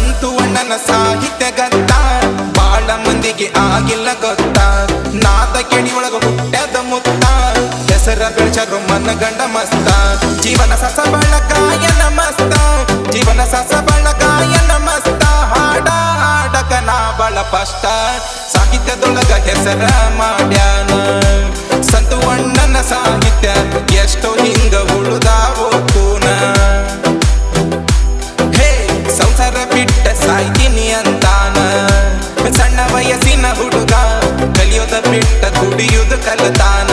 ಸಂತು ಅಣ್ಣನ ಸಾಹಿತ್ಯ ಗತ್ತ ಬಾಳ ಮಂದಿಗೆ ಆಗಿಲ್ಲ ಗೊತ್ತ. ನಾದ ಕೆಡಿ ಒಳಗ ಹುಟ್ಟದ ಮುತ್ತ. ಹೆಸರ ಬೆಳಚರು ಮನ ಗಂಡ ಮಸ್ತ. ಜೀವನ ಸಸ ಬಳ ನಮಸ್ತ ಮಸ್ತ. ಜೀವನ ಸಸ ಬಳ ನಮಸ್ತ ಮಸ್ತ. ಹಾಡ ಹಾಡಕ ನಾ ಬಳ ಪಷ್ಟ ಸಾಹಿತ್ಯದೊಳಗ ಹೆಸರ ಮಾಡ್ಯಾನ que le están